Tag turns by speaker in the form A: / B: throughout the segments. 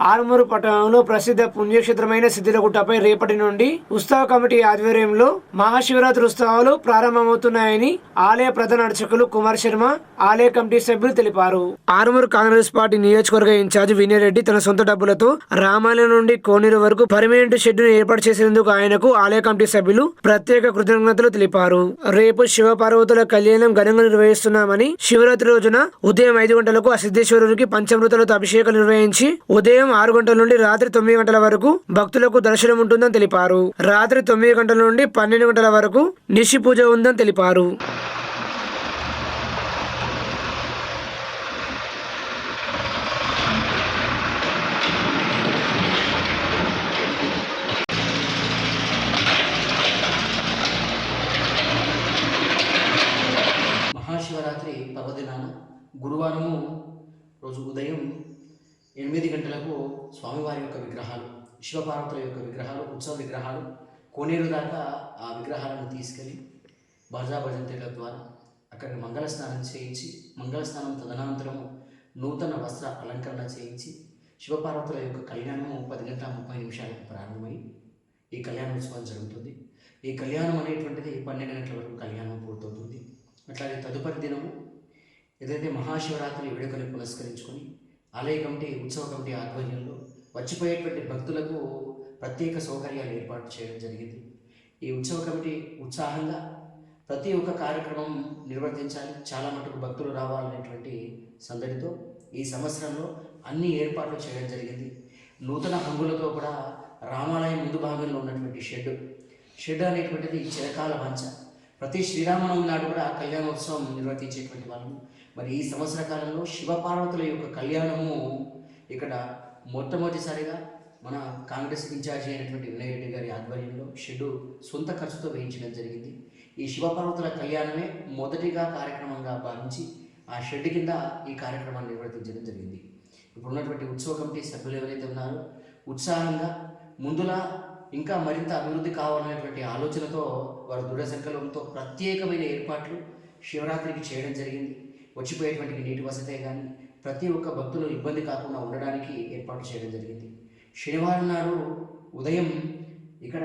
A: ఆరుమూరు పట్టణంలో ప్రసిద్ధ పుణ్యక్షేత్రమైన సిద్ధిలగుట్టపై రేపటి నుండి ఉత్సవ కమిటీ ఆధ్వర్యంలో మహాశివరాత్రి ఉత్సవాలు ప్రారంభమవుతున్నాయని ఆలయ ప్రధాన అర్చకులు కుమార్ శర్మ ఆలయ కమిటీ సభ్యులు తెలిపారు. ఆరుమూరు కాంగ్రెస్ పార్టీ నియోజకవర్గ ఇన్ఛార్జ్ వినయరెడ్డి తన సొంత డబ్బులతో రామాలయం నుండి కోనేరు వరకు పర్మనెంట్ షెడ్ను ఏర్పాటు చేసేందుకు ఆయనకు ఆలయ కమిటీ సభ్యులు ప్రత్యేక కృతజ్ఞతలు తెలిపారు. రేపు శివపార్వతుల కళ్యాణం ఘనంగా నిర్వహిస్తున్నామని శివరాత్రి రోజున ఉదయం ఐదు గంటలకు ఆ సిద్ధేశ్వరునికి పంచమృతాలతో అభిషేకం నిర్వహించి ఉదయం ఆరు గంటల నుండి రాత్రి తొమ్మిది గంటల వరకు భక్తులకు దర్శనం ఉంటుందని తెలిపారు. రాత్రి తొమ్మిది గంటల నుండి పన్నెండు గంటల వరకు నిశి పూజ ఉందని తెలిపారు.
B: మహాశివరాత్రి పర్వదినాన గురువారము రోజు ఉదయం ఎనిమిది గంటలకు స్వామివారి యొక్క విగ్రహాలు శివపార్వతుల యొక్క విగ్రహాలు ఉత్సవ విగ్రహాలు కోనేరు దాకా ఆ విగ్రహాలను తీసుకెళ్ళి భజా భజంత్రిల ద్వారా అక్కడ మంగళ స్నానం చేయించి మంగళ స్నానం తదనంతరము నూతన వస్త్ర అలంకరణ చేయించి శివపార్వతుల యొక్క కళ్యాణము పది గంటల ముప్పై నిమిషాలకు ప్రారంభమై ఈ కళ్యాణోత్సవం జరుగుతుంది. ఈ కళ్యాణం అనేటువంటిది పన్నెండు గంటల వరకు కళ్యాణం పూర్తవుతుంది. అట్లాగే తదుపరి దినము ఏదైతే మహాశివరాత్రి వేడుకలు పురస్కరించుకొని ఆలయ కమిటీ ఉత్సవ కమిటీ ఆధ్వర్యంలో వచ్చిపోయేటువంటి భక్తులకు ప్రత్యేక సౌకర్యాలు ఏర్పాటు చేయడం జరిగింది. ఈ ఉత్సవ కమిటీ ఉత్సాహంగా ప్రతి ఒక్క కార్యక్రమం నిర్వర్తించాలి చాలా మటుకు భక్తులు రావాలనేటువంటి సందడితో ఈ సంవత్సరంలో అన్ని ఏర్పాట్లు చేయడం జరిగింది. నూతన హంగులతో కూడా రామాలయం ముందు భాగంలో ఉన్నటువంటి షెడ్. షెడ్ అనేటువంటిది చిరకాల మంచ ప్రతి శ్రీరామనవమి నాడు కూడా కళ్యాణోత్సవం నిర్వర్తించేటువంటి వాళ్ళము. మరి ఈ సంవత్సర కాలంలో శివపార్వతుల యొక్క కళ్యాణము ఇక్కడ మొట్టమొదటిసారిగా మన కాంగ్రెస్ ఇన్ఛార్జి అయినటువంటి వినయ్ రెడ్డి గారి ఆధ్వర్యంలో షెడ్డు సొంత ఖర్చుతో వేయించడం జరిగింది. ఈ శివపార్వతుల కళ్యాణమే మొదటిగా కార్యక్రమంగా భావించి ఆ షెడ్ కింద ఈ కార్యక్రమాన్ని నిర్వర్తించడం జరిగింది. ఇప్పుడు ఉన్నటువంటి ఉత్సవ కమిటీ సభ్యులు ఎవరైతే ఉన్నారో ఉత్సాహంగా ముందులా ఇంకా మరింత అభివృద్ధి కావాలనేటువంటి ఆలోచనతో వారు దృఢ సంకల్పంతో ప్రత్యేకమైన ఏర్పాట్లు శివరాత్రికి చేయడం జరిగింది. వచ్చిపోయేటువంటి నీటి వసతే కానీ ప్రతి ఒక్క భక్తులు ఇబ్బంది కాకుండా ఉండడానికి ఏర్పాటు చేయడం జరిగింది. శనివారం నాడు ఉదయం ఇక్కడ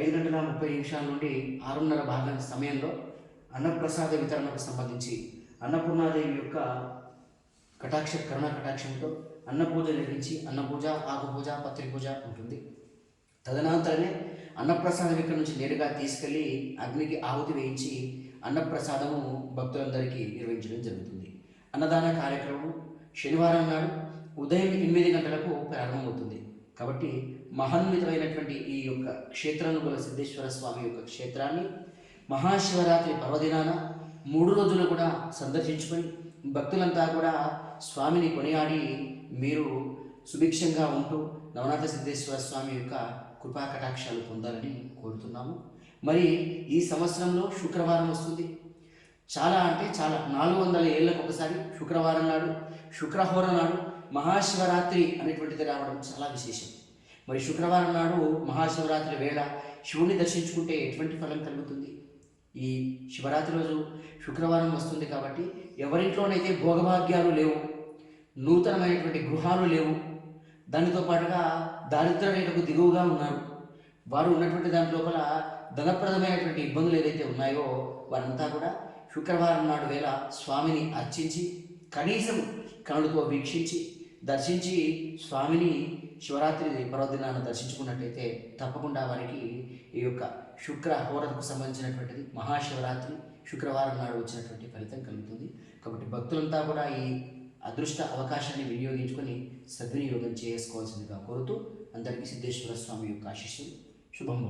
B: ఐదు గంటల ముప్పై నిమిషాల నుండి ఆరున్నర భాగం సమయంలో అన్నప్రసాద వితరణకు సంబంధించి అన్నపూర్ణాదేవి యొక్క కటాక్ష కరుణ కటాక్షంతో అన్నపూజ నిర్మించి అన్నపూజ ఆకుపూజ పత్రి పూజ ఉంటుంది. తదనంతరమే అన్నప్రసాదం ఇక్కడ నుంచి నేరుగా తీసుకెళ్ళి అగ్నికి ఆహుతి వేయించి అన్నప్రసాదము భక్తులందరికీ నిర్వహించడం జరుగుతుంది. అన్నదాన కార్యక్రమం శనివారం నాడు ఉదయం ఎనిమిది గంటలకు ప్రారంభమవుతుంది. కాబట్టి మహాన్వితమైనటువంటి ఈ యొక్క క్షేత్రంలో గల సిద్ధేశ్వర స్వామి యొక్క క్షేత్రాన్ని మహాశివరాత్రి పర్వదినాన మూడు రోజులు కూడా సందర్శించుకొని భక్తులంతా కూడా స్వామిని కొనియాడి మీరు సుభిక్షంగా ఉంటూ నవనాథ సిద్ధేశ్వర స్వామి యొక్క కృపా కటాక్షాలు పొందాలని కోరుతున్నాము. మరి ఈ సంవత్సరంలో శుక్రవారం వస్తుంది. చాలా అంటే చాలా నాలుగు వందల ఏళ్ళకు ఒకసారి శుక్రవారం నాడు శుక్రహోర నాడు మహాశివరాత్రి అనేటువంటిది రావడం చాలా విశేషం. మరి శుక్రవారం నాడు మహాశివరాత్రి వేళ శివుని దర్శించుకుంటే ఎటువంటి ఫలం కలుగుతుంది? ఈ శివరాత్రి రోజు శుక్రవారం వస్తుంది కాబట్టి ఎవరింట్లోనైతే భోగభాగ్యాలు లేవు నూతనమైనటువంటి గృహాలు లేవు దానితో పాటుగా దారిద్ర దిగువగా ఉన్నారు. వారు ఉన్నటువంటి దాని లోపల ధనప్రదమైనటువంటి ఇబ్బందులు ఏదైతే ఉన్నాయో వారంతా కూడా శుక్రవారం నాడు వేళ స్వామిని అర్చించి కనీసం కనులతో వీక్షించి దర్శించి స్వామిని శివరాత్రి పర్వదినాన్ని దర్శించుకున్నట్టయితే తప్పకుండా వారికి ఈ యొక్క శుక్ర హోరకు సంబంధించినటువంటిది మహాశివరాత్రి శుక్రవారం నాడు వచ్చినటువంటి ఫలితం కలుగుతుంది. కాబట్టి భక్తులంతా కూడా ఈ అదృష్ట అవకాశాన్ని వినియోగించుకొని సద్వినియోగం చేసుకోవాల్సిందిగా కోరుతూ అందరికీ సిద్ధేశ్వర స్వామి యొక్క ఆశీస్సులు. శుభం